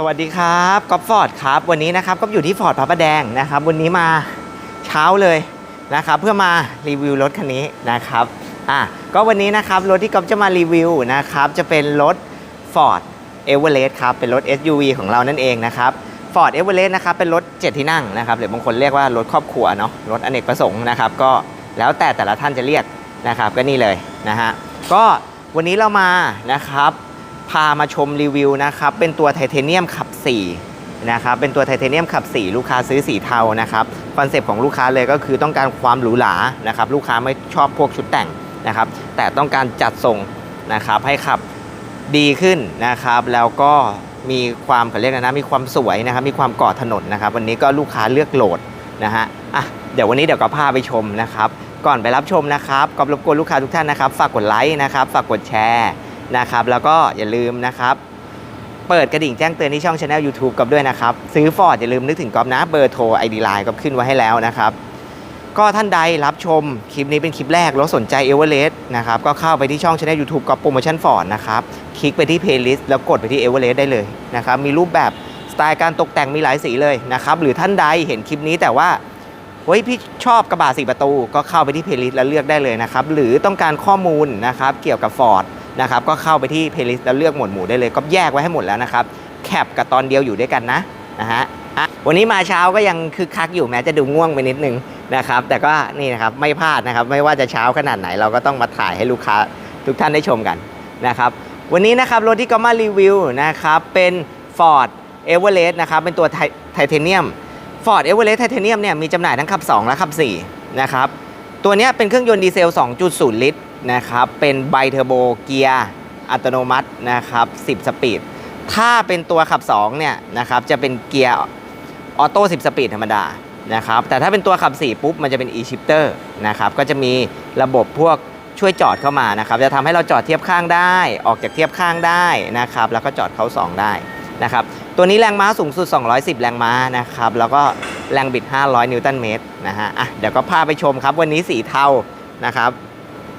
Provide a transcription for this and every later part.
สวัสดีครับก๊อฟฟอร์ดครับ วันนี้นะครับก็อยู่ที่ฟอร์ดพระประแดงนะครับ วันนี้มาเช้าเลยนะครับ เพื่อมารีวิวรถคันนี้นะครับอะก็วันนี้นะครับรถที่ก๊อฟจะมารีวิวนะครับ จะเป็นรถ Ford e v e r e s t ครับ เป็นรถ SUV ของเรานั่นเองนะครับ Ford e v e r e s t นะครับ เป็นรถ 7 ที่นั่งนะครับ หรือบางคนเรียกว่ารถครอบครัวเนาะรถอเนกประสงค์นะครับ ก็แล้วแต่แต่ละท่านจะเรียกนะครับ ก็นี่เลยนะฮะก็วันนี้เรามานะครับ พามาชมรีวิวนะครับ เป็นตัวไทเทเนียมขับ4นะครับ เป็นตัวไทเทเนียมขับ 4 ลูกค้าซื้อสีเทานะครับ คอนเซปต์ของลูกค้าเลยก็คือต้องการความหรูหรานะครับ ลูกค้าไม่ชอบพวกชุดแต่งนะครับ แต่ต้องการจัดทรงนะครับให้ขับดีขึ้นนะครับ แล้วก็มีความเขาเรียกอะนะมีความสวยนะครับ มีความเกาะถนนนะครับ วันนี้ก็ลูกค้าเลือกโหลดนะฮะอะเดี๋ยววันนี้เดี๋ยวก็พาไปชมนะครับ ก่อนไปรับชมนะครับก็รบกวนลูกค้าทุกท่านนะครับ ฝากกดไลค์นะครับ ฝากกดแชร์ นะครับ แล้วก็อย่าลืมนะครับ เปิดกระดิ่งแจ้งเตือนที่ช่องช anel YouTube กับด้วยนะครับ ซื้อฟอร์ดอย่าลืมนึกถึงกอฟนะเบอร์โทรไอดีไลน์ก็ขึ้นไว้ให้แล้วนะครับ ก็ท่านใดรับชมคลิปนี้เป็นคลิปแรกแล้วสนใจเอเวอเรสต์นะครับก็เข้าไปที่ช่องช anel YouTube ก๊อฟโปรโมชั่นฟอร์ดนะครับคลิกไปที่ playlist แล้วกดไปที่เอเวอเรสต์ได้เลยนะครับมีรูปแบบสไตล์การตกแต่งมีหลายสีเลยนะครับหรือท่านใดเห็นคลิปนี้แต่ว่าเฮ้ยพี่ชอบกระบะสีประตูก็เข้าไปที่ playlist แล้วเลือกได้เลยนะครับ หรือต้องการข้อมูลนะครับเกี่ยวกับ Ford นะครับก็เข้าไปที่ playlist แล้วเลือกหมวดหมู่ได้เลยก็แยกไว้ให้หมดแล้วนะครับแคปกับตอนเดียวอยู่ด้วยกันนะนะฮะอะวันนี้มาเช้าก็ยังคึกคักอยู่แม้จะดูง่วงไปนิดนึงนะครับแต่ก็นี่นะครับไม่พลาดนะครับไม่ว่าจะเช้าขนาดไหนเราก็ต้องมาถ่ายให้ลูกค้าทุกท่านได้ชมกันนะครับวันนี้นะครับรถที่ก็มารีวิวนะครับเป็น Ford e v e r e s t นะครับเป็นตัวไทเทเนียม Ford e v e r e s t ไทเทเนียมเนี่ยมีจำหน่ายทั้งขับ 2 และขับ4นะครับตัวนี้เป็นเครื่องยนต์ดีเซล 2.0 ลิตร นะครับ เป็นไบเทอร์โบเกียร์อัตโนมัตินะครับ 10 สปีด ถ้าเป็นตัวขับ 2 เนี่ยนะครับ จะเป็นเกียร์ออโต้ 10 สปีดธรรมดานะครับ แต่ถ้าเป็นตัวขับ 4 ปุ๊บ มันจะเป็น e-shifter นะครับ ก็จะมีระบบพวกช่วยจอดเข้ามานะครับ จะทำให้เราจอดเทียบข้างได้ ออกจากเทียบข้างได้นะครับ แล้วก็จอดเขา2 ได้นะครับ ตัวนี้แรงม้าสูงสุด 210 แรงม้านะครับ แล้วก็แรงบิด 500 นิวตันเมตรนะฮะ อะ เดี๋ยวก็พาไปชมครับ วันนี้สีเทานะครับ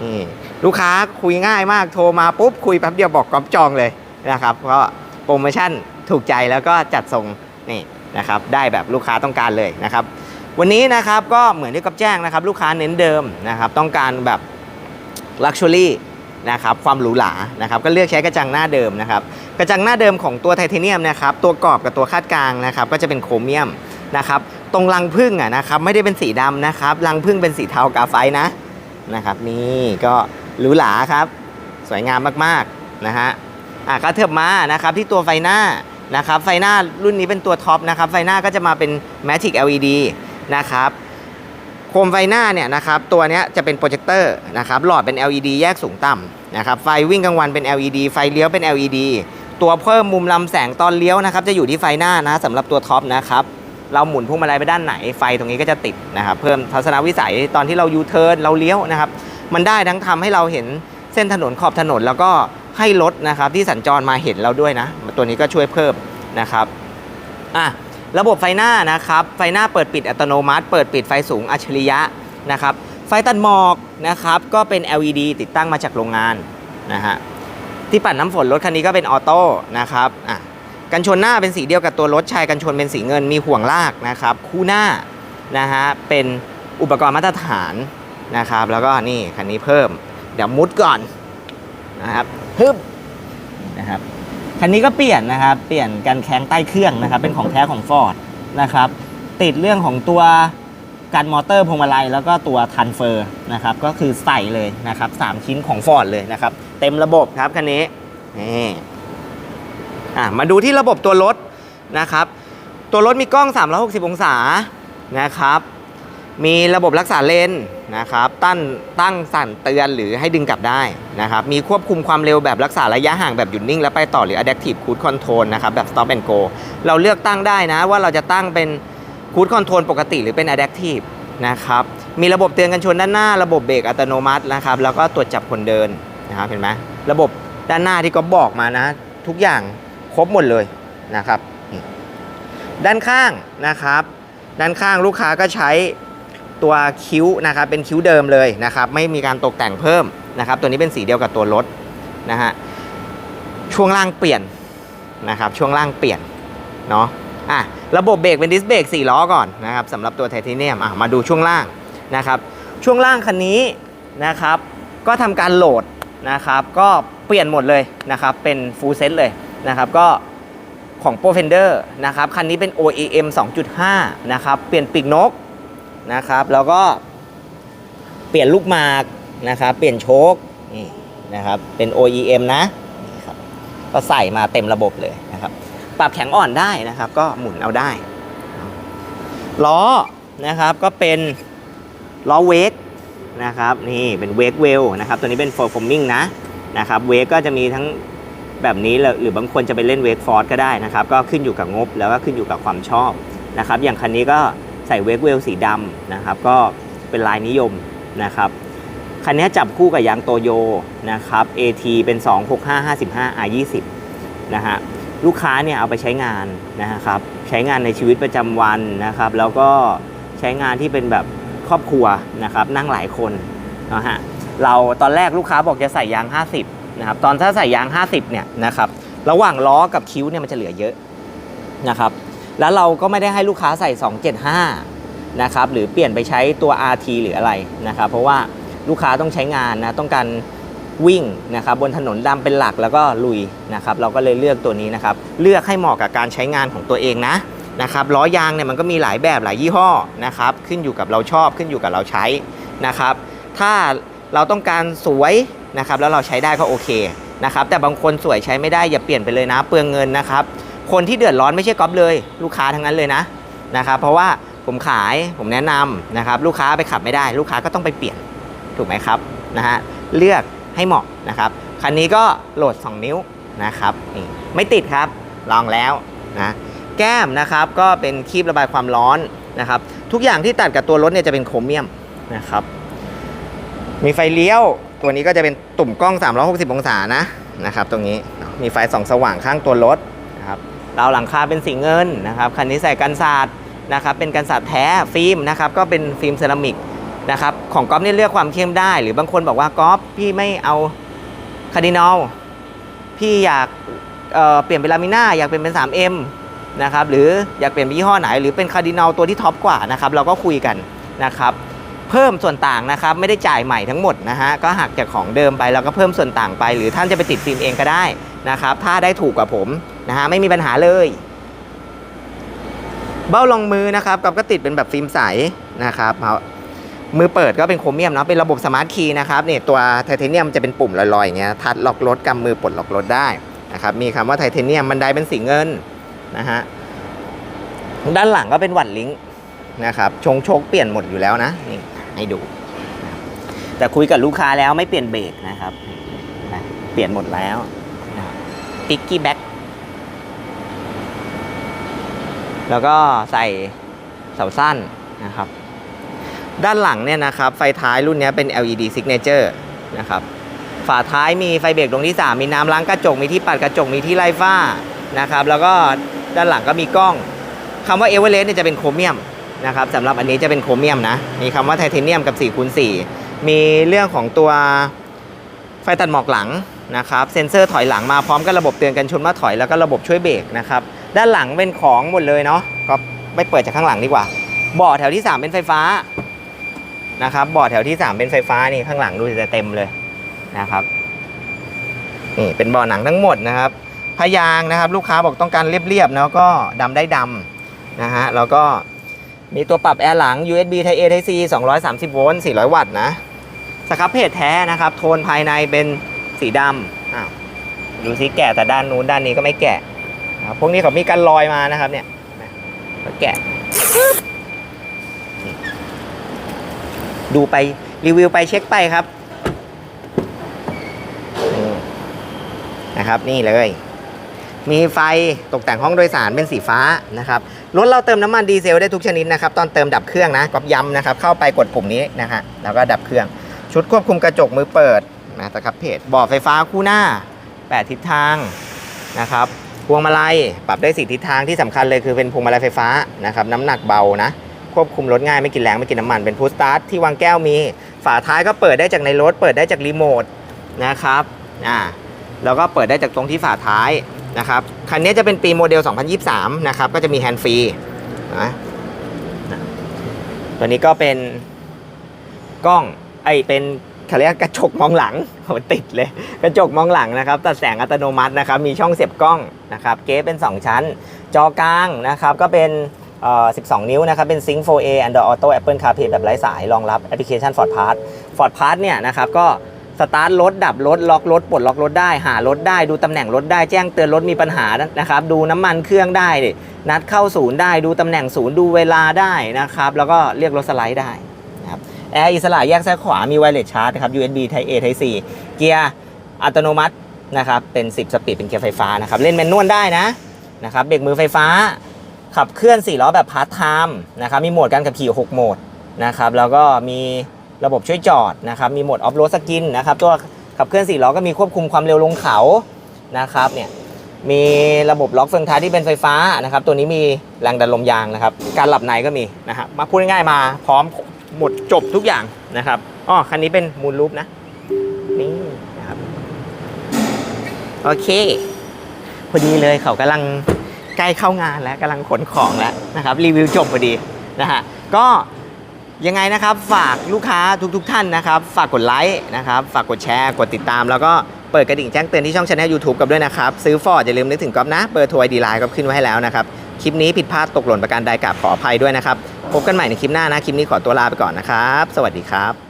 นี่ลูกค้าคุยง่ายมากโทรมาปุ๊บคุยแป๊บเดียวบอกก๊อฟจองเลยนะครับก็โปรโมชั่นถูกใจแล้วก็จัดส่งนี่นะครับได้แบบลูกค้าต้องการเลยนะครับ วันนี้นะครับก็เหมือนที่ก๊อฟแจ้งนะครับ ลูกค้าเน้นเดิมนะครับต้องการแบบลักชัวรี่นะครับความหรูหรานะครับก็เลือกใช้กระจังหน้าเดิมนะครับกระจังหน้าเดิมของตัวไทเทเนียมนะครับตัวกรอบกับตัวคาดกลางนะครับก็จะเป็นโครเมียมนะครับตรงรังพึ่งอะนะครับไม่ได้เป็นสีดำนะครับรังพึ่งเป็นสีเทากาไฟนะ นะครับ นี่ก็หรูหราครับ สวยงามมากๆนะฮะอะก็เทิบมานะครับที่ตัวไฟหน้านะครับไฟหน้ารุ่นนี้เป็นตัวท็อปนะครับไฟหน้าก็จะมาเป็น Magic LED นะครับโคมไฟหน้าเนี่ยนะครับตัวนี้จะเป็นโปรเจคเตอร์นะครับหลอดเป็น LED แยกสูงต่ำนะครับไฟวิ่งกลางวันเป็น LED ไฟเลี้ยวเป็น LED ตัวเพิ่มมุมลำแสงตอนเลี้ยวนะครับจะอยู่ที่ไฟหน้านะสำหรับตัวท็อปนะครับ เราหมุนพวงมาลัยไปด้านไหนไฟตรงนี้ก็จะติดนะครับ เพิ่มทัศนวิสัยตอนที่เรายูเทิร์นเราเลี้ยวนะครับ มันได้ทั้งทำให้เราเห็นเส้นถนนขอบถนนแล้วก็ให้รถนะครับที่สัญจรมาเห็นเราด้วยนะ ตัวนี้ก็ช่วยเพิ่มนะครับอะระบบไฟหน้านะครับ ไฟหน้าเปิดปิดอัตโนมัติ เปิดปิดไฟสูงอัจฉริยะนะครับ ไฟตัดหมอกนะครับก็เป็น LED ติดตั้งมาจากโรงงานนะฮะที่ปัดน้ำฝนรถคันนี้ก็เป็นออโต้นะครับอะ กันชนหน้าเป็นสีเดียวกับตัวรถชายกันชนเป็นสีเงินมีห่วงลากนะครับ คู่หน้านะฮะเป็นอุปกรณ์มาตรฐานนะครับ แล้วก็นี่คันนี้เพิ่ม เดี๋ยวมุดก่อนนะครับฮึบนะครับคันนี้ก็เปลี่ยนนะครับ เปลี่ยนกันแข้งใต้เครื่องนะครับ เป็นของแท้ของ Ford นะครับ ติดเรื่องของตัวกันมอเตอร์พวงมาลัยแล้วก็ตัวทันเฟอร์นะครับ ก็คือใส่เลยนะครับสามชิ้นของ Ford เลยนะครับ เต็มระบบครับคันนี้นี่ อะมาดูที่ระบบตัวรถนะครับ ตัวรถมีกล้อง 360 องศานะครับ มีระบบรักษาเลนนะครับ ตั้งตั้งสั่นเตือนหรือให้ดึงกลับได้นะครับ มีควบคุมความเร็วแบบรักษาระยะห่างแบบหยุดนิ่ง แล้วไปต่อหรือ adaptive cruise control นะครับ แบบ stop and go เราเลือกตั้งได้นะว่าเราจะตั้งเป็น cruise control ปกติหรือเป็น adaptive นะครับ มีระบบเตือนกันชนด้านหน้า ระบบเบรกอัตโนมัตินะครับ แล้วก็ตรวจจับคนเดินนะครับ เห็นไหมระบบด้านหน้าที่ก็บอกมานะ ทุกอย่าง รบหมดเลยนะครับด้านข้างนะครับ ด้านข้างลูกค้าก็ใช้ตัวคิ้วนะครับเป็นคิ้วเดิมเลยนะครับ ไม่มีการตกแต่งเพิ่มนะครับ ตัวนี้เป็นสีเดียวกับตัวรถนะฮะช่วงล่างเปลี่ยนนะครับ ช่วงล่างเปลี่ยนเนาะอะระบบเบรกเป็นดิสเบรก4ล้อก่อนนะครับสำหรับตัวไทเทเนียมอะมาดูช่วงล่างนะครับ ช่วงล่างคันนี้นะครับ ก็ทำการโหลดนะครับ ก็เปลี่ยนหมดเลยนะครับ เป็นฟูลเซตเลย นะครับก็ของ p r o f e n d e r นะครับคันนี้เป็น OEM 2.5 นะครับ เปลี่ยนปีกนกนะครับ แล้วก็เปลี่ยนลูกหมากนะครับ เปลี่ยนโชคนี่นะครับ เป็น OEM นะนี่ครับก็ใส่มาเต็มระบบเลยนะครับ ปรับแข็งอ่อนได้นะครับ ก็หมุนเอาได้ล้อนะครับก็เป็นล้อเวกนะครับนี่เป็นเวกเวลนะครับ ตัวนี้เป็น for forming นะนะครับเวกก็จะมีทั้ง แบบนี้หรือบางคนจะไปเล่นเวกฟอร์ดก็ได้นะครับ ก็ขึ้นอยู่กับงบแล้วก็ขึ้นอยู่กับความชอบนะครับ อย่างคันนี้ก็ใส่เวกเวลสีดำนะครับ ก็เป็นลายนิยมนะครับคันนี้จับคู่กับยางโตโยนะครับ AT เป็น 265 55 R20 นะฮะลูกค้าเนี่ยเอาไปใช้งานนะครับใช้งานในชีวิตประจำวันนะครับ แล้วก็ใช้งานที่เป็นแบบครอบครัวนะครับนั่งหลายคนนะฮะเราตอนแรกลูกค้าบอกจะใส่ยาง 50 นะครับตอนถ้าใส่ยาง 50เนี่ยนะครับระหว่างล้อกับคิ้วเนี่ยมันจะเหลือเยอะนะครับแล้วเราก็ไม่ได้ให้ลูกค้าใส่ 275นะครับหรือเปลี่ยนไปใช้ตัว RT หรืออะไรนะครับเพราะว่าลูกค้าต้องใช้งานนะต้องการวิ่งนะครับบนถนนดำเป็นหลักแล้วก็ลุยนะครับเราก็เลยเลือกตัวนี้นะครับเลือกให้เหมาะกับการใช้งานของตัวเองนะนะครับล้อยางเนี่ยมันก็มีหลายแบบหลายยี่ห้อนะครับขึ้นอยู่กับเราชอบขึ้นอยู่กับเราใช้นะครับถ้าเราต้องการสวย นะครับแล้วเราใช้ได้ก็โอเคนะครับแต่บางคนสวยใช้ไม่ได้อย่าเปลี่ยนไปเลยนะ เปลืองเงินนะครับคนที่เดือดร้อนไม่ใช่ก๊อฟเลยลูกค้าทั้งนั้นเลยนะนะครับเพราะว่าผมขายผมแนะนำนะครับลูกค้าไปขับไม่ได้ ลูกค้าก็ต้องไปเปลี่ยนถูกไหมครับนะฮะเลือกให้เหมาะนะครับคันนี้ก็โหลด 2 นิ้วนะครับนี่ไม่ติดครับลองแล้วนะแก้มนะครับก็เป็นครีบระบายความร้อนนะครับทุกอย่างที่ตัดกับตัวรถเนี่ยจะเป็นโครเมียมนะครับมีไฟเลี้ยว ตัวนี้ก็จะเป็นตุ่มกล้อง 360 องศานะนะครับ ตรงนี้มีไฟส่องสว่างข้างตัวรถนะครับราวหลังคาเป็นสีเงินนะครับคันนี้ใส่กันศาสตร์นะครับเป็นกันศาสตร์แท้ฟิล์มนะครับก็เป็นฟิล์มเซรามิกนะครับของก๊อฟนี่เลือกความเข้มได้ หรือบางคนบอกว่าก๊อฟพี่ไม่เอาคาร์ดินอลพี่อยากเอ่อเปลี่ยนเป็นลามิน่าอยากเปลี่ยนเป็น 3M นะครับหรืออยากเปลี่ยนเป็นยี่ห้อไหน หรือเป็นคาร์ดินอลตัวที่ท็อปกว่านะครับเราก็คุยกันนะครับ เพิ่มส่วนต่างนะครับไม่ได้จ่ายใหม่ทั้งหมดนะฮะก็หักจากของเดิมไปแล้วก็เพิ่มส่วนต่างไป หรือท่านจะไปติดฟิล์มเองก็ได้นะครับถ้าได้ถูกกว่าผมนะฮะไม่มีปัญหาเลย เบ้ารองมือนะครับกับก็ติดเป็นแบบฟิล์มใสนะครับมือเปิดก็เป็นโครเมียมเนาะเป็นระบบสมาร์ทคีย์นะครับเนี่ยตัวไทเทเนียมจะเป็นปุ่มลอยๆอย่างเงี้ยทัดล็อกรถกำมือปลดล็อกรถได้นะครับมีคำว่าไทเทเนียมบันไดเป็นสีเงินนะฮะด้านหลังก็เป็นหวัดลิงก์นะครับชงโชคเปลี่ยนหมดอยู่แล้วนะนี่ ให้ดู แต่คุยกับลูกค้าแล้วไม่เปลี่ยนเบรกนะครับนะเปลี่ยนหมดแล้วติ๊กกี้แบ็กแล้วก็ใส่เสาสั้นนะครับ ด้านหลังเนี่ยนะครับ ไฟท้ายรุ่นนี้เป็น LED signature นะครับฝาท้ายมีไฟเบรกดวงที่ 3 มีน้ำล้างกระจก มีที่ปัดกระจก มีที่ไล่ฝ้านะครับ แล้วก็ด้านหลังก็มีกล้องคำว่าเอเวอเรสต์เนี่ยจะเป็นโครเมียม นะครับสำหรับอันนี้จะเป็นโครเมียมนะ มีคำว่าไทเทเนียมกับ4คูณ4มีเรื่องของตัวไฟตัดหมอกหลังนะครับ เซ็นเซอร์ถอยหลังมาพร้อมกับระบบเตือนกันชนว่าถอยแล้วก็ระบบช่วยเบรกนะครับ ด้านหลังเป็นของหมดเลยเนาะก็ไม่เปิดจากข้างหลังดีกว่าเบาะแถวที่ 3 เป็นไฟฟ้านะครับเบาะแถวที่ 3 เป็นไฟฟ้านี่ข้างหลังดูจะเต็มเลยนะครับนี่เป็นเบาะหนังทั้งหมดนะครับพยางนะครับ ลูกค้าบอกต้องการเรียบๆแล้วก็ดำได้ดำนะฮะแล้วก็ มีตัวปรับแอร์หลัง USB Type A Type C 230 โวลต์ 400 วัตต์นะ สครับเพจแท้นะครับ โทนภายในเป็นสีดำอ้าวดูสิแกะแต่ด้านนู้นด้านนี้ก็ไม่แกะพวกนี้เขามีการลอยมานะครับเนี่ยนะก็แกะ ดูไปรีวิวไปเช็คไปครับ นะครับนี่เลย มีไฟตกแต่งห้องโดยสารเป็นสีฟ้านะครับรถเราเติมน้ำมันดีเซลได้ทุกชนิดนะครับตอนเติมดับเครื่องนะก็ย้ำนะครับเข้าไปกดปุ่มนี้นะฮะแล้วก็ดับเครื่อง ชุดควบคุมกระจกมือเปิดนะตะครับเพจบ่อไฟฟ้าคู่หน้า 8 ทิศทางนะครับพวงมาลัยปรับได้สี่ทิศทางที่สำคัญเลยคือเป็นพวงมาลัยไฟฟ้านะครับน้ำหนักเบานะควบคุมรถง่ายไม่กินแรงไม่กินน้ำมันเป็นพุชสตาร์ทที่วางแก้วมี ฝาท้ายก็เปิดได้จากในรถเปิดได้จากรีโมทนะครับอ่าแล้วก็เปิดได้จากตรงที่ฝาท้าย นะครับคันนี้จะเป็นปีโมเดล 2023 นะครับ ก็จะมีแฮนด์ฟรีนะตัวนี้ก็เป็นกล้องไอเป็นเขาเรียกกระจกมองหลังโหติดเลย กระจกมองหลังนะครับ ตัดแสงอัตโนมัตินะครับ มีช่องเสียบกล้องนะครับ เก๊เป็น 2 ชั้น จอกลางนะครับ ก็เป็นเอ่อ12 นิ้วนะครับ เป็น Sync 4A Android Auto Apple CarPlay แบบไร้สาย รองรับแอปพลิเคชัน Ford Pass Ford Pass เนี่ยนะครับ ก็ สตาร์ทรถดับรถล็อกรถปลดล็อกรถได้หารถได้ดูตำแหน่งรถได้แจ้งเตือนรถมีปัญหานะครับดูน้ำมันเครื่องได้นัดเข้าศูนย์ได้ดูตำแหน่งศูนย์ดูเวลาได้นะครับแล้วก็เรียกรถสไลด์ได้นะครับแอร์อิสระแยกซ้ายขวามีไวเลสชาร์จครับ USB Type A Type C เกียร์อัตโนมัตินะครับเป็น 10 สปีดเป็นเกียร์ไฟฟ้านะครับเล่นแมนนวลได้นะนะครับเบรกมือไฟฟ้า ขับเคลื่อน4ล้อแบบพาร์ทไทม์นะครับมีโหมดการขับขี่6โหมดนะครับแล้วก็มี ระบบช่วยจอดนะครับมีโหมดออฟโรดสกินนะครับตัวขับเคลื่อน4ล้อก็มีควบคุมความเร็วลงเขานะครับเนี่ยมีระบบล็อกเฟืองท้ายที่เป็นไฟฟ้านะครับ ตัวนี้มีแรงดันลมยางนะครับ การหลับในก็มีนะครับมาพูดง่ายๆมาพร้อมหมดจบทุกอย่างนะครับอ๋อคันนี้เป็นมูลรูปนะนี่นะครับโอเคพอดีเลยเขากำลังใกล้เข้างานแล้วกำลังขนของแล้วนะครับรีวิวจบพอดีนะฮะก็ ยังไงนะครับฝากลูกค้าทุกๆทท่านนะครับ ฝากกดไลค์นะครับฝากกดแชร์กดติดตาม แล้วก็เปิดกระดิ่งแจ้งเตือนที่ช่องช anel YouTube กับด้วยนะครับ ซื้อฟอร์ดอย่าลืมนึกถึงก๊อฟนะเบอร์โทรไอดีไลน์ก็ขึ้นไว้ให้แล้วนะครับ คลิปนี้ผิดพลาดตกหล่นประการใดกับขออภัยด้วยนะครับ พบกันใหม่ในคลิปหน้านะ คลิปนี้ขอตัวลาไปก่อนนะครับ สวัสดีครับ